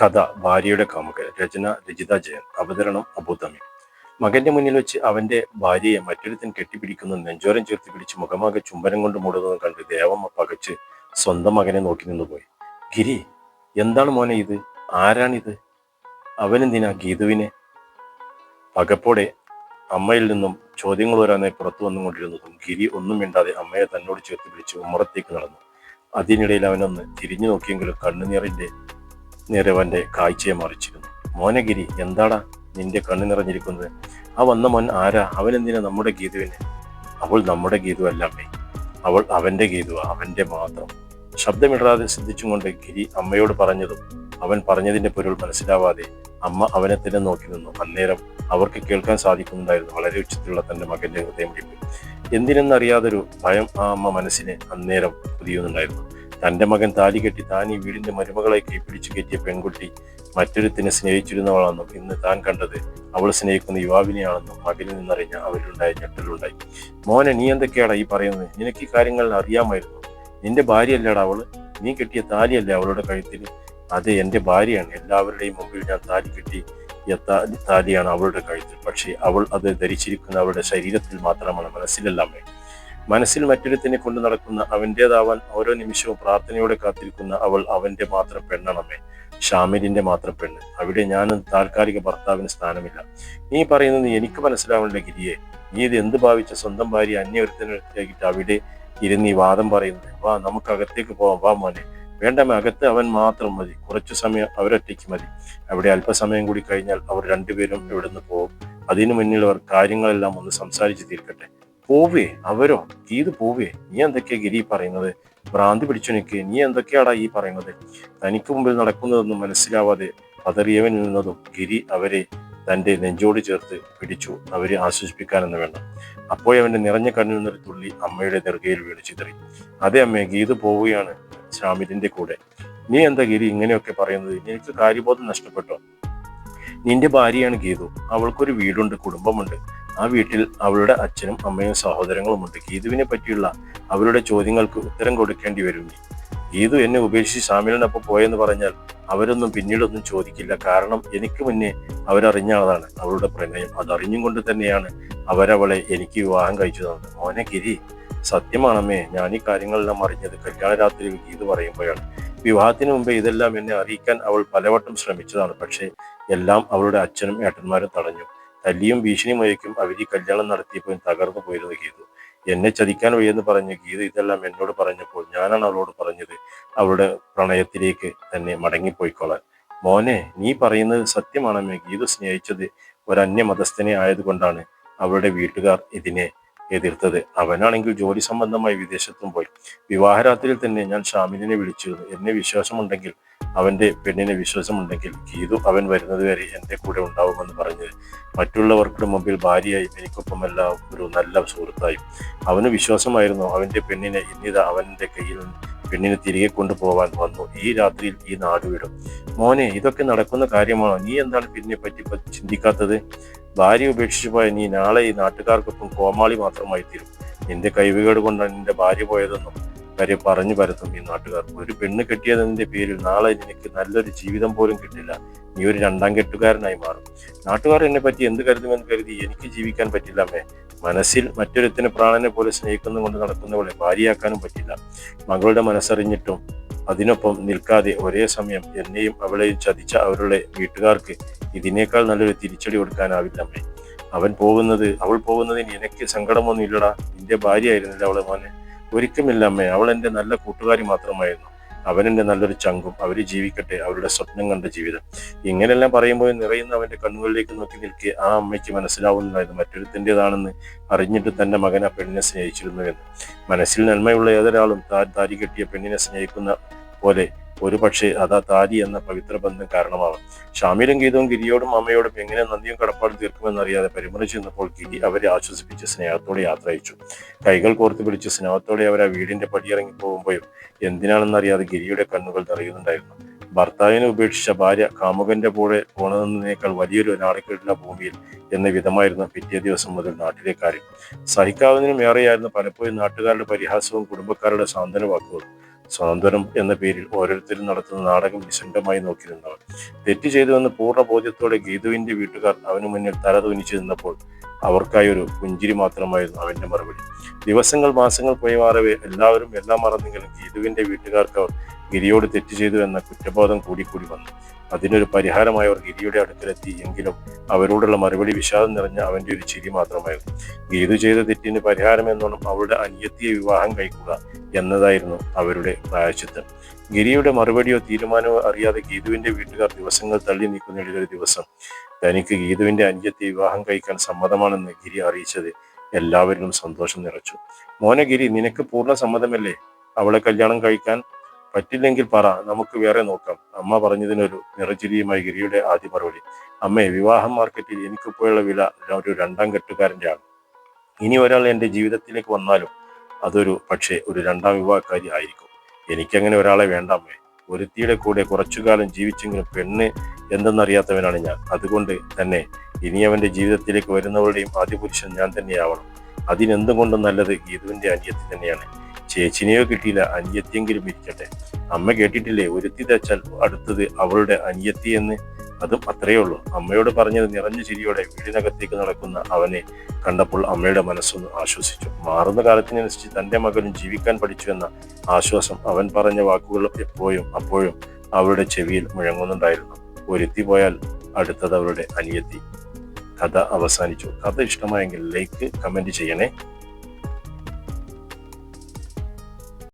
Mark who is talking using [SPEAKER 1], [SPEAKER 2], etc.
[SPEAKER 1] കഥ ഭാര്യയുടെ കാമുകൻ രചന രചിത ജയൻ അവതരണം അബുദമി. മകന്റെ മുന്നിൽ വെച്ച് അവന്റെ ഭാര്യയെ മറ്റൊരുത്തൻ കെട്ടിപ്പിടിക്കുന്ന നെഞ്ചോരം ചേർത്ത് പിടിച്ച് മുഖമാകെ ചുംബനം കൊണ്ട് മൂടുന്നത് കണ്ട് ദേവമ്മ പകച്ച് സ്വന്തം മകനെ നോക്കി നിന്നുപോയി. ഗിരി എന്താണ് മോനെ ഇത്? ആരാണിത്? അവനെന്തിനാ ഗീതുവിനെ? പകപ്പോടെ അമ്മയിൽ നിന്നും ചോദ്യങ്ങൾ വരാനായി പുറത്തു വന്നുകൊണ്ടിരുന്നതും ഗിരി ഒന്നും മിണ്ടാതെ അമ്മയെ തന്നോട് ചേർത്ത് പിടിച്ച് ഉമ്മറത്തേക്ക് നടന്നു. അതിനിടയിൽ അവനൊന്ന് തിരിഞ്ഞു നോക്കിയെങ്കിലും കണ്ണുനീറിന്റെ നേരെ കാഴ്ചയെ മറിച്ചിരുന്നു. മോനഗിരി എന്താടാ നിന്റെ കണ്ണു നിറഞ്ഞിരിക്കുന്നത്? ആ വന്ന മോൻ ആരാ? അവനെന്തിനാ നമ്മുടെ ഗീതുവിനെ? അവൾ നമ്മുടെ ഗീതു അല്ല അമ്മേ. അവൾ അവന്റെ ഗീതു അവന്റെ മാത്രം. ശബ്ദമിടാതെ ശ്രദ്ധിച്ചുകൊണ്ട് ഗിരി അമ്മയോട് പറഞ്ഞതും അവൻ പറഞ്ഞതിന്റെ പൊരുൾ മനസ്സിലാവാതെ അമ്മ അവനെ തന്നെ നോക്കി നിന്നു. അന്നേരം അവർക്ക് കേൾക്കാൻ സാധിക്കുന്നുണ്ടായിരുന്നു വളരെ ഉച്ചത്തിലുള്ള തന്റെ മകന്റെ ഹൃദയം എന്തിനെന്നറിയാതൊരു ഭയം ആ അമ്മ മനസ്സിനെ അന്നേരം പുതിയുന്നുണ്ടായിരുന്നു. തന്റെ മകൻ താലി കെട്ടി താൻ ഈ വീടിന്റെ മരുമകളെ പിടിച്ചു കയറ്റിയ പെൺകുട്ടി മറ്റൊരുത്തിനെ സ്നേഹിച്ചിരുന്നവളാണെന്നും ഇന്ന് താൻ കണ്ടത് അവൾ സ്നേഹിക്കുന്ന യുവാവിനെയാണെന്നും മകനിൽ നിന്നറിഞ്ഞ അവരുണ്ടായ ഞെട്ടലുണ്ടായി. മോനെ നീ എന്തൊക്കെയാടാ ഈ പറയുന്നത്? നിനക്ക് ഈ കാര്യങ്ങൾ അറിയാമായിരുന്നു. നിന്റെ ഭാര്യയല്ലേടാ അവൾ? നീ കെട്ടിയ താലിയല്ലേ അവളുടെ കഴുത്തിൽ? അത് എന്റെ ഭാര്യയാണ്. എല്ലാവരുടെയും മുമ്പിൽ ഞാൻ താലി കെട്ടി താലിയാണ് അവളുടെ കഴുത്തിൽ. പക്ഷേ അവൾ അത് ധരിച്ചിരിക്കുന്ന അവളുടെ ശരീരത്തിൽ മാത്രമാണ് മനസ്സിലല്ലാമേ. മനസ്സിൽ മറ്റൊരുത്തിനെ കൊണ്ടു നടക്കുന്ന അവന്റെതാവാൻ ഓരോ നിമിഷവും പ്രാർത്ഥനയോടെ കാത്തിരിക്കുന്ന അവൾ അവന്റെ മാത്രം പെണ്ണണമേ. ഷാമിലിന്റെ മാത്രം പെണ്ണ്. അവിടെ ഞാൻ താൽക്കാലിക ഭർത്താവിന് സ്ഥാനമില്ല. നീ പറയുന്നത് എനിക്ക് മനസ്സിലാവുന്നില്ല ഗിരിയെ. നീ ഇത് എന്ത് ഭാവിച്ച സ്വന്തം ഭാര്യ അന്യവൃത്തിനടുത്തേക്കിട്ട് അവിടെ ഇരുന്ന് ഈ വാദം പറയുന്നത്? വാ നമുക്ക് അകത്തേക്ക് പോവാം. വാ മോനെ. വേണ്ടമേ അകത്ത് അവൻ മാത്രം മതി. കുറച്ചു സമയം അവരൊറ്റയ്ക്ക് മതി. അവിടെ അല്പസമയം കൂടി കഴിഞ്ഞാൽ അവർ രണ്ടുപേരും ഇവിടുന്ന് പോകും. അതിനു മുന്നിൽ അവർ കാര്യങ്ങളെല്ലാം ഒന്ന് സംസാരിച്ച് തീർക്കട്ടെ. പോവേ അവരോ? ഇത് പോവേ. നീ എന്തൊക്കെയാ ഗിരി പറയുന്നത്? ഭ്രാന്തി പിടിച്ചു നിൽക്ക്. നീ എന്തൊക്കെയാടാ ഈ പറയുന്നത്? തനിക്ക് മുമ്പിൽ നടക്കുന്നതെന്നും മനസ്സിലാവാതെ പതറിയവൻ നിന്നതും ഗിരി അവരെ തന്റെ നെഞ്ചോട് ചേർത്ത് പിടിച്ചു. അവരെ ആശ്വസിപ്പിക്കാനെന്ന് അപ്പോൾ അപ്പോഴവന്റെ നിറഞ്ഞ കണ്ണിൽ നിന്നൊരു തുള്ളി അമ്മയുടെ ദർഗയിൽ വീണ് ചിതറി. അതെ അമ്മേ ഗീത് പോവുകയാണ് ശ്യാമിലിന്റെ കൂടെ. നീ എന്താ ഗിരി ഇങ്ങനെയൊക്കെ പറയുന്നത്? നിനക്ക് കാര്യബോധം നഷ്ടപ്പെട്ടോ? നിന്റെ ഭാര്യയാണ് ഗീതു. അവൾക്കൊരു വീടുണ്ട് കുടുംബമുണ്ട്. ആ വീട്ടിൽ അവളുടെ അച്ഛനും അമ്മയും സഹോദരങ്ങളുമുണ്ട് ഗീതുവിനെ പറ്റിയുള്ള അവരുടെ ചോദ്യങ്ങൾക്ക് ഉത്തരം കൊടുക്കേണ്ടി വരും ഗീതു എന്നെ ഉപേക്ഷിച്ച് ഷാമിലിനൊപ്പം പോയെന്ന് പറഞ്ഞാൽ അവരൊന്നും പിന്നീടൊന്നും ചോദിക്കില്ല. കാരണം എനിക്ക് മുന്നേ അവരറിഞ്ഞതാണ് അവളുടെ പ്രണയം അതറിഞ്ഞും കൊണ്ട് തന്നെയാണ് അവരവളെ എനിക്ക് വിവാഹം കഴിച്ചു തന്നത്. മോനെ ഗിരി സത്യമാണമ്മേ. ഞാൻ ഈ കാര്യങ്ങളെല്ലാം അറിഞ്ഞത് കല്യാണ രാത്രിയിൽ ഗീതു പറയുമ്പോഴാണ്. വിവാഹത്തിന് മുമ്പേ ഇതെല്ലാം എന്നെ അറിയിക്കാൻ അവൾ പലവട്ടം ശ്രമിച്ചതാണ്. പക്ഷേ എല്ലാം അവളുടെ അച്ഛനും ഏട്ടന്മാരും തടഞ്ഞു. തല്ലിയും ഭീഷണിയുമായിരിക്കും അവർ ഈ കല്യാണം നടത്തിയപ്പോൾ തകർന്നു പോയിരുന്നു ഗീതു. എന്നെ ചതിക്കാൻ വയ്യെന്ന് പറഞ്ഞ് ഗീത ഇതെല്ലാം എന്നോട് പറഞ്ഞപ്പോൾ ഞാനാണ് അവളോട് പറഞ്ഞത്. അവളുടെ പ്രണയത്തിലേക്ക് തന്നെ മടങ്ങിപ്പോയിക്കോളാൻ. മോനെ നീ പറയുന്നത് സത്യമാണമ്മേ ഗീത സ്നേഹിച്ചത് ഒരന്യ മതസ്ഥനെ ആയതുകൊണ്ടാണ് അവളുടെ വീട്ടുകാർ ഇതിനെ എതിർത്തത്. അവനാണെങ്കിൽ ജോലി സംബന്ധമായി വിദേശത്തും പോയി. വിവാഹരാത്രിയിൽ തന്നെ ഞാൻ ഷാമിലിനെ വിളിച്ചിരുന്നു. എന്നെ വിശ്വാസമുണ്ടെങ്കിൽ അവന്റെ പെണ്ണിനെ വിശ്വാസമുണ്ടെങ്കിൽ ഗീതു അവൻ വരുന്നത് വരെ എന്റെ കൂടെ ഉണ്ടാവുമെന്ന് പറഞ്ഞ് മറ്റുള്ളവർക്ക് മുമ്പിൽ ഭാര്യയായും എനിക്കൊപ്പമല്ല ഒരു നല്ല സുഹൃത്തായും. അവന് വിശ്വാസമായിരുന്നു അവന്റെ പെണ്ണിനെ ഇന്നിത അവന്റെ കയ്യിൽ പെണ്ണിനെ തിരികെ കൊണ്ടുപോകാൻ വന്നു. ഈ രാത്രിയിൽ ഈ നാട് വിടും. മോനെ ഇതൊക്കെ നടക്കുന്ന കാര്യമാണോ? നീ എന്താണ് പിന്നെ പറ്റി ചിന്തിക്കാത്തത്? ഭാര്യ ഉപേക്ഷിച്ചു പോയ നീ നാളെ ഈ നാട്ടുകാർക്കൊപ്പം കോമാളി മാത്രമായി തീരും. നിന്റെ കൈവുകേട് കൊണ്ടാണ് നിന്റെ ഭാര്യ പോയതെന്നും വരെ പറഞ്ഞു പരത്തും ഈ നാട്ടുകാർ. ഒരു പെണ്ണ് കെട്ടിയതിന്റെ പേരിൽ നാളെ നിനക്ക് നല്ലൊരു ജീവിതം പോലും കിട്ടില്ല. നീ ഒരു രണ്ടാം കെട്ടുകാരനായി മാറും. നാട്ടുകാർ എന്നെ പറ്റി എന്ത് കരുതുമെന്ന് കരുതി എനിക്ക് ജീവിക്കാൻ പറ്റില്ല അമ്മേ. മനസ്സിൽ മറ്റൊരുത്തിന് പ്രാണനെ പോലെ സ്നേഹിക്കുന്നു കൊണ്ട് നടക്കുന്നവളെ ഭാര്യയാക്കാനും പറ്റില്ല. മകളുടെ മനസ്സറിഞ്ഞിട്ടും അതിനൊപ്പം നിൽക്കാതെ ഒരേ സമയം എന്നെയും അവളെയും ചതിച്ച അവരുടെ വീട്ടുകാർക്ക് ഇതിനേക്കാൾ നല്ലൊരു തിരിച്ചടി കൊടുക്കാനാവില്ല അമ്മേ. അവൻ പോകുന്നത് അവൾ പോകുന്നതിന് എനിക്ക് സങ്കടമൊന്നുമില്ലടാ. നിന്റെ ഭാര്യയായിരുന്നില്ല അവളെ മോനെ? ഒരിക്കലുമില്ല അമ്മേ അവൾ എന്റെ നല്ല കൂട്ടുകാരി മാത്രമായിരുന്നു. അവൻ എന്റെ നല്ലൊരു ചങ്കും അവർ ജീവിക്കട്ടെ അവരുടെ സ്വപ്നം കണ്ട ജീവിതം. ഇങ്ങനെയെല്ലാം പറയുമ്പോൾ നിറയുന്ന അവന്റെ കണ്ണുകളിലേക്ക് നോക്കി നിൽക്കെ ആ അമ്മയ്ക്ക് മനസ്സിലാവുന്നതായിരുന്നു മറ്റൊരുത്തിന്റെതാണെന്ന് അറിഞ്ഞിട്ട് തന്റെ മകൻ ആ പെണ്ണിനെ സ്നേഹിച്ചിരുന്നു എന്ന്. മനസ്സിൽ നന്മയുള്ള ഏതൊരാളും താരി കെട്ടിയ പെണ്ണിനെ സ്നേഹിക്കുന്ന പോലെ ഒരു പക്ഷേ അതാ താരി എന്ന പവിത്ര ബന്ധം കാരണമാവാം. ഷാമിലും ഗീതവും ഗിരിയോടും അമ്മയോടും എങ്ങനെ നന്ദിയും കടപ്പാടും തീർക്കുമെന്നറിയാതെ പരിമറിച്ചു നിന്നപ്പോൾ ഗിരി അവരെ ആശ്വസിപ്പിച്ച് സ്നേഹത്തോടെ യാത്ര അയച്ചു കൈകൾ കോർത്ത് പിടിച്ച് സ്നേഹത്തോടെ അവർ ആ വീടിന്റെ പടിയിറങ്ങി പോകുമ്പോഴും എന്തിനാണെന്നറിയാതെ ഗിരിയുടെ കണ്ണുകൾ നിറയുന്നുണ്ടായിരുന്നു. ഭർത്താവിനെ ഉപേക്ഷിച്ച ഭാര്യ കാമുകന്റെ കൂടെ പോണതെന്നതിനേക്കാൾ വലിയൊരു നാളിക്കെട്ടുള്ള ഭൂമിയിൽ എന്ന വിധമായിരുന്നു പിറ്റേ ദിവസം മുതൽ നാട്ടിലെ കാര്യം. സഹിക്കാവുന്നതിനും ഏറെയായിരുന്നു പലപ്പോഴും നാട്ടുകാരുടെ പരിഹാസവും കുടുംബക്കാരുടെ സാന്ത്വന വാക്കുകളും സ്വാതന്ത്ര്യം എന്ന പേരിൽ ഓരോരുത്തരും നടത്തുന്ന നാടകം നിശബ്ദമായി നോക്കിയിരുന്നവർ. തെറ്റ് ചെയ്തുവെന്ന് പൂർണ ബോധ്യത്തോടെ ഗീതുവിന്റെ വീട്ടുകാർ അവന് മുന്നിൽ തല തുനിച്ചു നിന്നപ്പോൾ അവർക്കായി ഒരു പുഞ്ചിരി മാത്രമായിരുന്നു അവന്റെ മറുപടി. ദിവസങ്ങൾ മാസങ്ങൾ പോയി മാറവേ എല്ലാവരും എല്ലാം മറന്നെങ്കിലും ഗീതുവിന്റെ വീട്ടുകാർക്ക് അവർ ഗിരിയോട് തെറ്റ് ചെയ്തു എന്ന കുറ്റബോധം കൂടിക്കൂടി വന്നു. അതിനൊരു പരിഹാരമായി അവർ ഗിരിയുടെ അടുക്കലെത്തി. എങ്കിലും അവരോടുള്ള മറുപടി വിഷാദം നിറഞ്ഞ അവന്റെ ഒരു ചിരി മാത്രമായിരുന്നു. ഗീതു ചെയ്ത തെറ്റിന് പരിഹാരം എന്നോണം അവളുടെ അനിയത്തിയെ വിവാഹം കഴിക്കുക എന്നതായിരുന്നു അവരുടെ പ്രായച്ചിത്തം ഗിരിയുടെ മറുപടിയോ തീരുമാനമോ അറിയാതെ ഗീതുവിന്റെ വീട്ടുകാർ ദിവസങ്ങൾ തള്ളി നീക്കുന്ന ഒരു ദിവസം തനിക്ക് ഗീതുവിന്റെ അന്യത്തെ വിവാഹം കഴിക്കാൻ സമ്മതമാണെന്ന് ഗിരി അറിയിച്ചത് എല്ലാവരിലും സന്തോഷം നിറച്ചു. മോനഗിരി നിനക്ക് പൂർണ സമ്മതമല്ലേ? അവളെ കല്യാണം കഴിക്കാൻ പറ്റില്ലെങ്കിൽ പറ നമുക്ക് വേറെ നോക്കാം. അമ്മ പറഞ്ഞതിനൊരു നിറചിരിയുമായി ഗിരിയുടെ ആദ്യ മറുപടി. അമ്മേ വിവാഹം മാർക്കറ്റിൽ എനിക്കിപ്പോഴുള്ള വില ഒരു രണ്ടാം കെട്ടുകാരന്റെ ആണ് ഇനി ഒരാൾ എന്റെ ജീവിതത്തിലേക്ക് വന്നാലും അതൊരു പക്ഷേ ഒരു രണ്ടാം വിവാഹക്കാരി ആയിരിക്കും. എനിക്കങ്ങനെ ഒരാളെ വേണ്ട അമ്മേ. ഒരുത്തിയുടെ കൂടെ കുറച്ചുകാലം ജീവിച്ചെങ്കിലും പെണ്ണ് എന്തെന്നറിയാത്തവനാണ് ഞാൻ. അതുകൊണ്ട് തന്നെ ഇനി അവന്റെ ജീവിതത്തിലേക്ക് വരുന്നവരുടെയും ആദ്യ പുരുഷൻ ഞാൻ തന്നെയാവണം. അതിനെന്തുകൊണ്ടും നല്ലത് ഗീതുവിന്റെ അനിയത്തി തന്നെയാണ്. ചേച്ചിനെയോ കിട്ടിയില്ല അനിയത്തിയെങ്കിലും ഇരിക്കട്ടെ. അമ്മ കേട്ടിട്ടില്ലേ ഒരുത്തി തച്ചാൽ അടുത്തത് അവളുടെ അനിയത്തി എന്ന്? അതും അത്രയേ ഉള്ളൂ. അമ്മയോട് പറഞ്ഞത് നിറഞ്ഞു ചിരിയോടെ വീടിനകത്തേക്ക് നടക്കുന്ന അവനെ കണ്ടപ്പോൾ അമ്മയുടെ മനസ്സൊന്ന് ആശ്വസിച്ചു. മാറുന്ന കാലത്തിനനുസരിച്ച് തന്റെ മകനും ജീവിക്കാൻ പഠിച്ചു എന്ന ആശ്വാസം അവൻ പറഞ്ഞ വാക്കുകൾ എപ്പോഴും അപ്പോഴും അവരുടെ ചെവിയിൽ മുഴങ്ങുന്നുണ്ടായിരുന്നു. ഒരുത്തി പോയാൽ അടുത്തത് അവരുടെ അനിയത്തി. കഥ അവസാനിച്ചു. കഥ ഇഷ്ടമായെങ്കിൽ ലൈക്ക് കമന്റ് ചെയ്യണേ.